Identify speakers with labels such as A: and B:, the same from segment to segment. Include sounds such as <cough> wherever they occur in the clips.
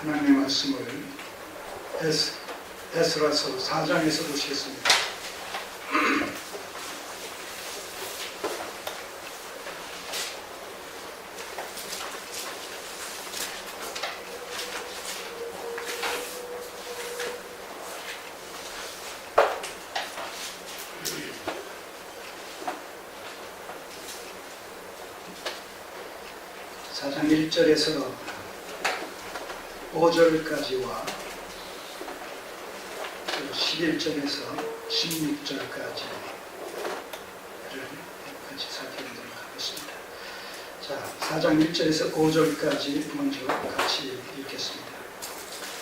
A: 하나님의 말씀을 에스, 에스라서 4장에서 보시겠습니다. 사장 1절에서 5절까지와 11절에서 16절까지 같이 살펴보도록 하겠습니다. 자, 4장 1절에서 5절까지 먼저 같이 읽겠습니다.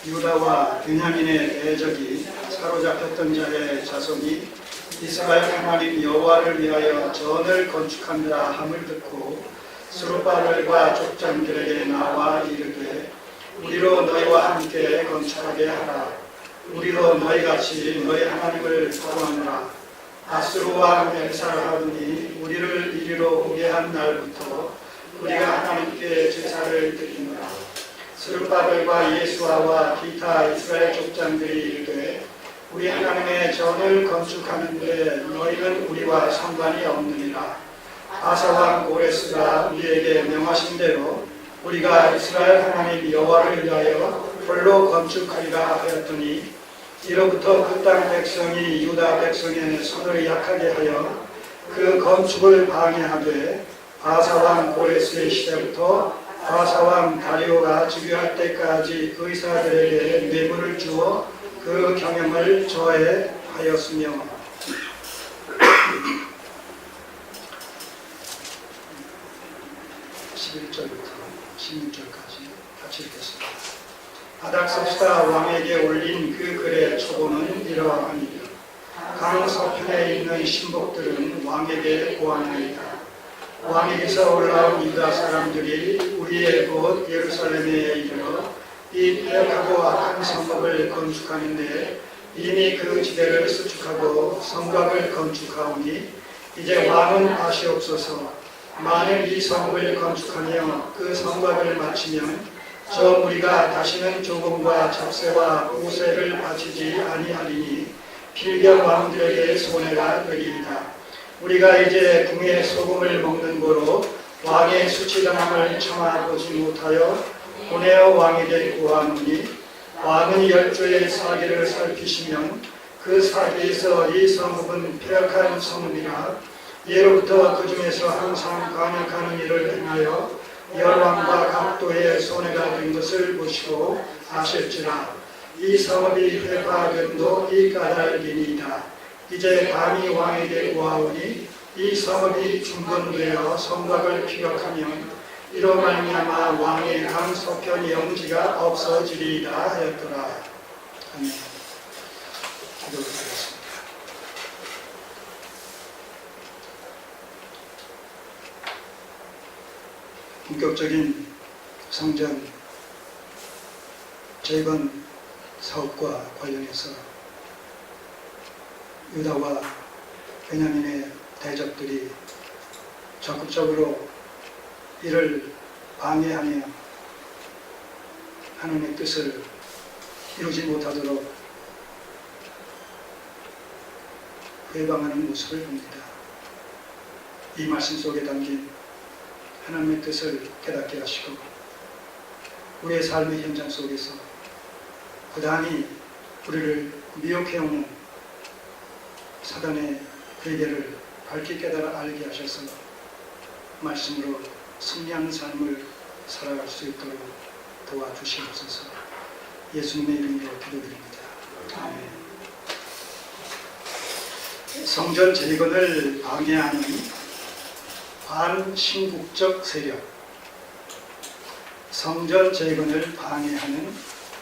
A: 유다와 베냐민의 대적이 사로잡혔던 자의 자손이 이스라엘 하나님 여호와를 위하여 전을 건축한다 함을 듣고 스룹바벨과 족장들에게 나와 이르되 우리로 너희와 함께 건축하게 하라. 우리로 너희같이 너희 하나님을 구하노라. 아스루와 멜사하더니 우리를 이리로 오게 한 날부터 우리가 하나님께 제사를 드리노라. 스룹바벨과 예수아와 기타 이스라엘 족장들이 이르되 우리 하나님의 전을 건축하는데 너희는 우리와 상관이 없느니라. 아사왕 고레스가 우리에게 명하신 대로 우리가 이스라엘 하나님 여호와를 위하여 홀로 건축하리라 하였더니 이로부터 그 땅 백성이 유다 백성의 손을 약하게 하여 그 건축을 방해하되 아사왕 고레스의 시대부터 아사왕 다리오가 즉위할 때까지 의사들에게 뇌물을 주어 그 경영을 저해하였으며 11절부터 16절까지 같이 읽겠습니다. 아닥사스다 왕에게 올린 그 글의 초보는 이러하니라. 강 서편에 있는 신복들은 왕에게 고하나이다. 왕에게서 올라온 유다 사람들이 우리의 곳 예루살렘에 이르러 이 폐역하고 악한 성읍을 건축하는데 이미 그 지대를 수축하고 성곽을 건축하오니 이제 왕은 아시옵소서 만일 이 성읍을 건축하며 그 성곽을 마치면 저 우리가 다시는 조공과 잡새와 우세를 바치지 아니하리니 필경 왕들에게 손해가 되리이다. 우리가 이제 궁의 소금을 먹는 고로 왕의 수치당함을 참아보지 못하여 고네어 왕에게 구하노니 왕은 열조의 사기를 살피시면 그 사기에서 이 성읍은 폐역한 성읍이라 예로부터 그 중에서 항상 강력하는 일을 행하여 열왕과 각도의 손해가 된 것을 보시고 아실지라 이 성읍이 회파됨도 이 까닭이니이다. 이제 감히 왕에게 구하오니 이 성읍이 중건되어 성곽을 피격하면 이로 말미암아 왕의 강 서편 영지가 없어지리이다 하였더라. 아멘. 기도드리겠습니다. 본격적인 성전 재건 사업과 관련해서 유다와 베냐민의 대적들이 적극적으로 이를 방해하며 하나님의 뜻을 이루지 못하도록 회방하는 모습을 봅니다. 이 말씀 속에 담긴 하나님의 뜻을 깨닫게 하시고 우리의 삶의 현장 속에서 부단히 우리를 미혹해오는 사단의 괴계를 밝히 깨달아 알게 하셔서 말씀으로 승리하는 삶을 살아갈 수 있도록 도와주시옵소서 예수님의 이름으로 기도드립니다. 아멘. 성전 재건을 방해하는 반신국적 세력 성전 재건을 방해하는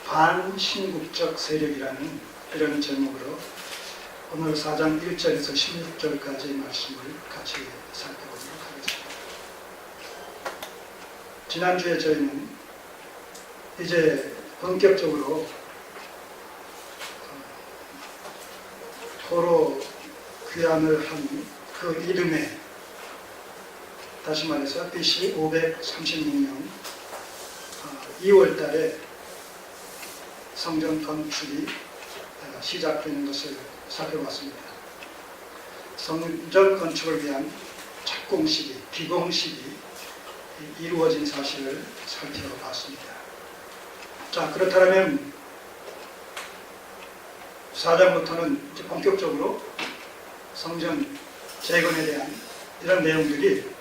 A: 반신국적 세력이라는 이런 제목으로 오늘 4장 1절에서 16절까지의 말씀을 같이 살펴보도록 하겠습니다. 지난주에 저희는 이제 본격적으로 도로 귀환을 한 그 이름에 다시 말해서 BC 536년 2월 달에 성전 건축이 어, 시작되는 것을 살펴봤습니다. 성전 건축을 위한 착공식이, 기공식이 이루어진 사실을 살펴봤습니다. 자, 그렇다면 4장부터는 이제 본격적으로 성전 재건에 대한 이런 내용들이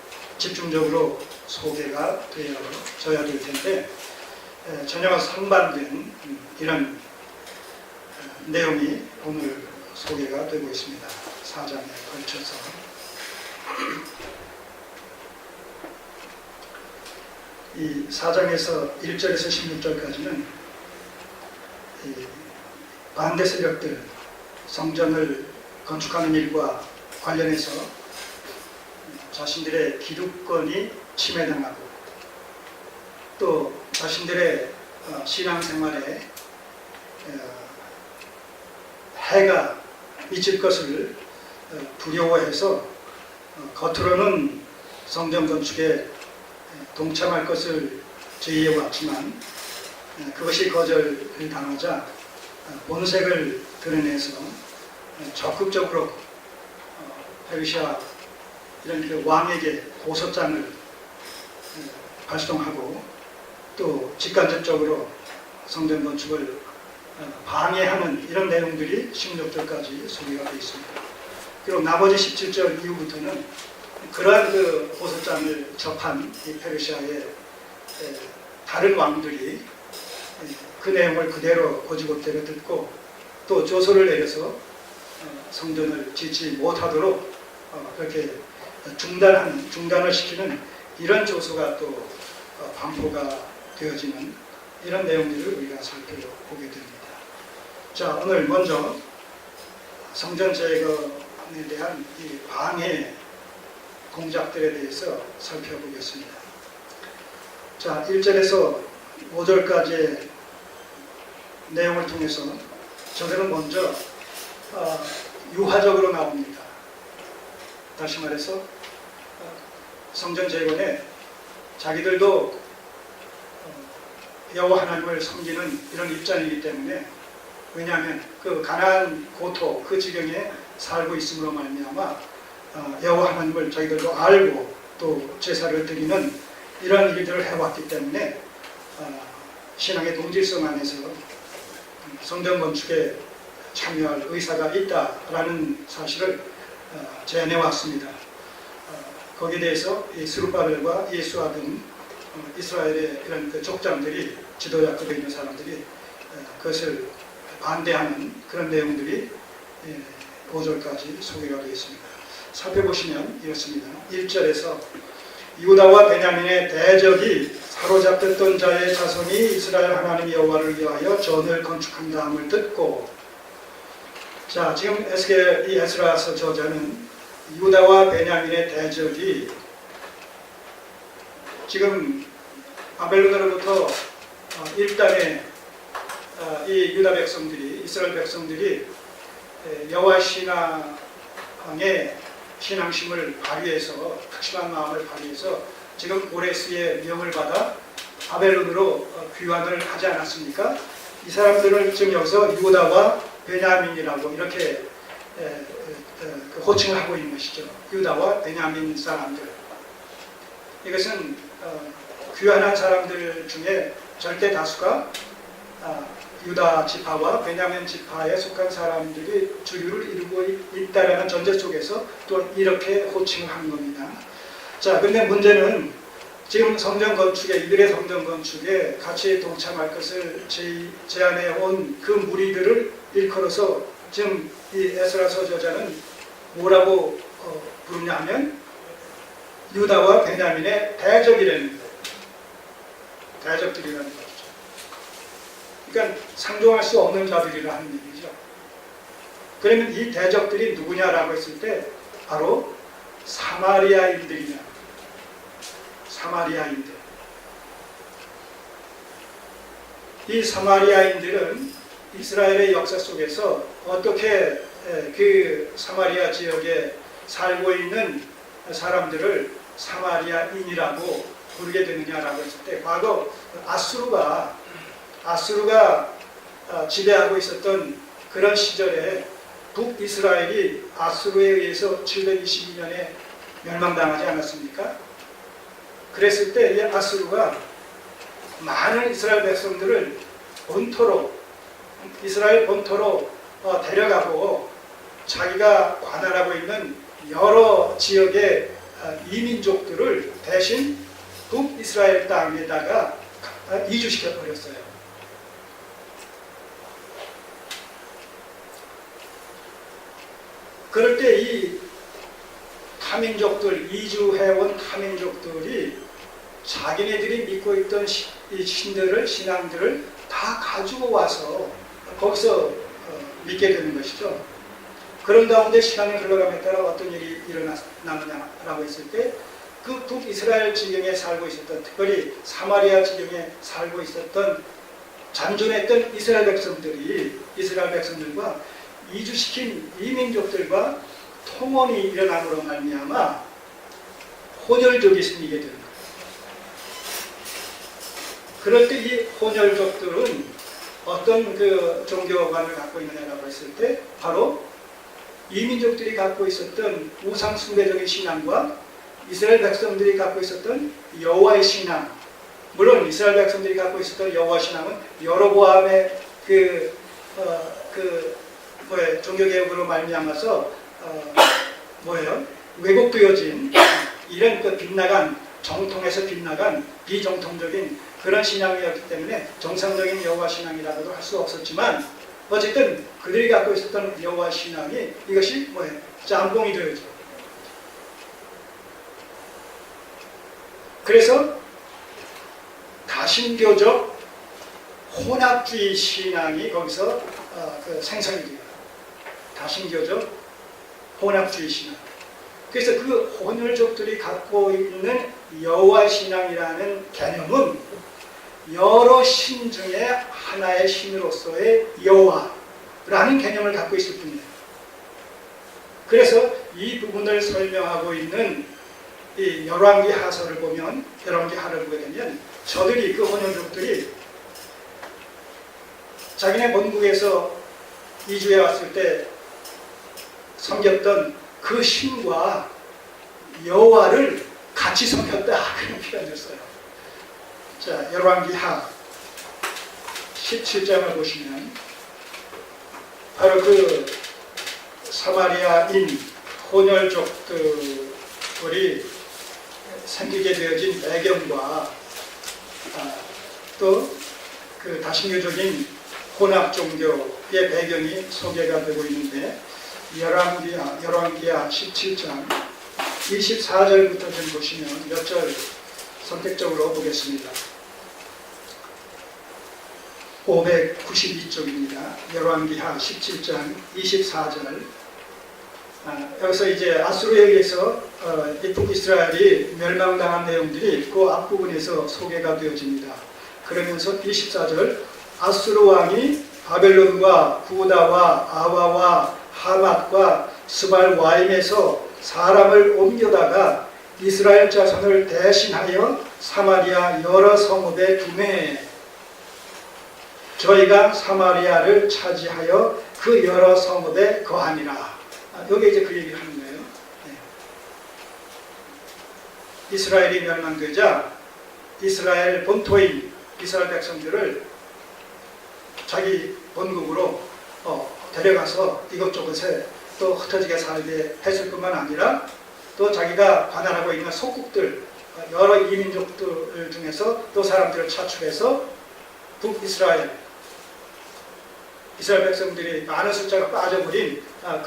A: 집중적으로 소개가 되어져야 될 텐데 에, 전혀 상반된 음, 이런 어, 내용이 오늘 소개가 되고 있습니다. 4장에 걸쳐서 <clears throat> 이 4장에서 1절에서 16절까지는 반대 세력들 성전을 건축하는 일과 관련해서 자신들의 기득권이 침해당하고 또 자신들의 어, 신앙생활에 어, 해가 미칠 것을 어, 두려워해서 어, 겉으로는 성전 건축에 동참할 것을 제의해 왔지만 어, 그것이 거절을 당하자 어, 본색을 드러내서 어, 적극적으로 어, 페르시아 이런 그 왕에게 고소장을 어, 발송하고 또 직간접적으로 성전 건축을 어, 방해하는 이런 내용들이 16절까지 소개가 되어 있습니다. 그리고 나머지 17절 이후부터는 그러한 그 고소장을 접한 이 페르시아의 에, 다른 왕들이 에, 그 내용을 그대로 고지고대로 듣고 또 조서를 내려서 어, 성전을 짓지 못하도록 어, 그렇게 중단하는 중단을 시키는 이런 조서가 또 어, 반포가 되어지는 이런 내용들을 우리가 살펴보게 됩니다. 자 오늘 먼저 성전 재건에 대한 이 방해 공작들에 대해서 살펴보겠습니다. 자 1절에서 5절까지의 내용을 통해서 저들은 먼저 어, 유화적으로 나옵니다. 다시 말해서 어, 성전 재건에 자기들도 어, 여호와 하나님을 섬기는 이런 입장이기 때문에 왜냐하면 그 가나안 고토 그 지경에 살고 있음으로 말미암아 어, 여호와 하나님을 자기들도 알고 또 제사를 드리는 이런 일들을 해왔기 때문에 어, 신앙의 동질성 안에서 성전 건축에 참여할 의사가 있다라는 사실을 어, 제안해 왔습니다. 어, 거기에 대해서 이 스루바벨과 예수와 등 어, 이스라엘의 이런 그 족장들이 지도자급에 있는 사람들이 어, 그것을 반대하는 그런 내용들이 예, 5절까지 소개가 되어 있습니다. 살펴보시면 이렇습니다. 1절에서 유다와 베냐민의 대적이 사로잡혔던 자의 자손이 이스라엘 하나님 여호와를 위하여 전을 건축한다함을 듣고 자 지금 에스겔 이 에스라서 저자는 유다와 베냐민의 대적이 지금 바벨론으로부터 어, 일단의 어, 이 유다 백성들이 이스라엘 백성들이 에, 여호와 신앙의 신앙심을 발휘해서 특심한 마음을 발휘해서 지금 고레스의 명을 받아 바벨론으로 어, 귀환을 하지 않았습니까? 이 사람들을 지금 여기서 유다와 베냐민이라고 이렇게 그 호칭을 하고 있는 것이죠. 유다와 베냐민 사람들. 이것은 어, 귀환한 사람들 중에 절대 다수가 아, 유다 지파와 베냐민 지파에 속한 사람들이 주류를 이루고 있- 있다라는 전제 속에서 또 이렇게 호칭을 한 겁니다. 자, 근데 문제는 지금 성전 건축에 이들의 성전 건축에 같이 동참할 것을 제, 제안해 온 그 무리들을 일컬어서 지금 이 에스라서 저자는 뭐라고 어, 부르냐 하면 유다와 베냐민의 대적이라는 거예요. 대적들이라는 거죠. 그러니까 상종할 수 없는 자들이라 하는 얘기죠. 그러면 이 대적들이 누구냐라고 했을 때 바로 사마리아인들이냐. 사마리아인들. 이 사마리아인들은 이스라엘의 역사 속에서 어떻게 에, 그 사마리아 지역에 살고 있는 사람들을 사마리아인이라고 부르게 되느냐라고 했을 때 과거 아수르가 아수르가 어, 지배하고 있었던 그런 시절에 북이스라엘이 아수르에 의해서 722년에 멸망당하지 않았습니까? 그랬을 때 이 아수르가 많은 이스라엘 백성들을 본토로 이스라엘 본토로 어, 데려가고 자기가 관할하고 있는 여러 지역의 어, 이민족들을 대신 북이스라엘 땅에다가 어, 이주시켜 버렸어요. 그럴 때 이 타민족들 이주해온 타민족들이 자기네들이 믿고 있던 신들을 신앙들을 다 가지고 와서 거기서 어, 믿게 되는 것이죠. 그런 가운데 시간이 흘러감에 따라 어떤 일이 일어나느냐라고 했을 때 그 북이스라엘 지경에 살고 있었던 특별히 사마리아 지경에 살고 있었던 잔존했던 이스라엘 백성들이 이스라엘 백성들과 이주시킨 이민족들과 통혼이 일어남으로 말미암아 혼혈족이 생기게 되는 거예요. 그럴 때 이 혼혈족들은 어떤 그 종교관을 갖고 있느냐라고 했을 때 바로 이민족들이 갖고 있었던 우상 숭배적인 신앙과 이스라엘 백성들이 갖고 있었던 여호와의 신앙. 물론 이스라엘 백성들이 갖고 있었던 여호와 신앙은 여로보암의 그, 어, 그 뭐예요? 종교 개혁으로 말미암아서 어, 뭐예요? 왜곡되어진 이런 그 빗나간 정통에서 빗나간 비정통적인 그런 신앙이었기 때문에 정상적인 여호와 신앙이라고도 할 수 없었지만 어쨌든 그들이 갖고 있었던 여호와 신앙이 이것이 뭐예요 짬뽕이 되어져. 그래서 다신교적 혼합주의 신앙이 거기서 어, 그 생성이 돼요. 다신교적 혼합주의 신앙. 그래서 그 혼혈족들이 갖고 있는 여호와 신앙이라는 개념은 여러 신 중에 하나의 신으로서의 여호와라는 개념을 갖고 있을 뿐이에요. 그래서 이 부분을 설명하고 있는 이 열왕기 하서를 보면 열왕기 하를 보게 되면 저들이 그 혼혈족들이 자기네 본국에서 이주해 왔을 때 섬겼던 그 신과 여호와를 같이 섬겼다 <laughs> 그런 표현을 써요. 자 열왕기 하 17장을 보시면 바로 그 사마리아인 혼혈족들이 생기게 되어진 배경과 아, 또그 다신교적인 혼합 종교의 배경이 소개가 되고 있는데 열왕기하 열왕기하 17장 24절부터 좀 보시면 몇 절 선택적으로 보겠습니다. 592쪽입니다. 열왕기하 17장 24절 아, 여기서 이제 아수르에 의해서 어, 이 북이스라엘이 멸망당한 내용들이 그 앞부분에서 소개가 되어집니다. 그러면서 24절 아수르 왕이 바벨론과 구다와 아와와 하맛과 스발 와임에서 사람을 옮겨다가 이스라엘 자손을 대신하여 사마리아 여러 성읍에 두매 저희가 사마리아를 차지하여 그 여러 성읍에 거하니라. 아, 여기 이제 그 얘기를 하는 거예요. 네. 이스라엘이 멸망되자 이스라엘 본토인 이스라엘 백성들을 자기 본국으로 어, 데려가서 이것저것에 또 흩어지게 살게 했을 뿐만 아니라 또 자기가 관할하고 있는 속국들 어, 여러 이민족들 중에서 또 사람들을 차출해서 북이스라엘 이스라엘 백성들이 많은 숫자가 빠져버린 아,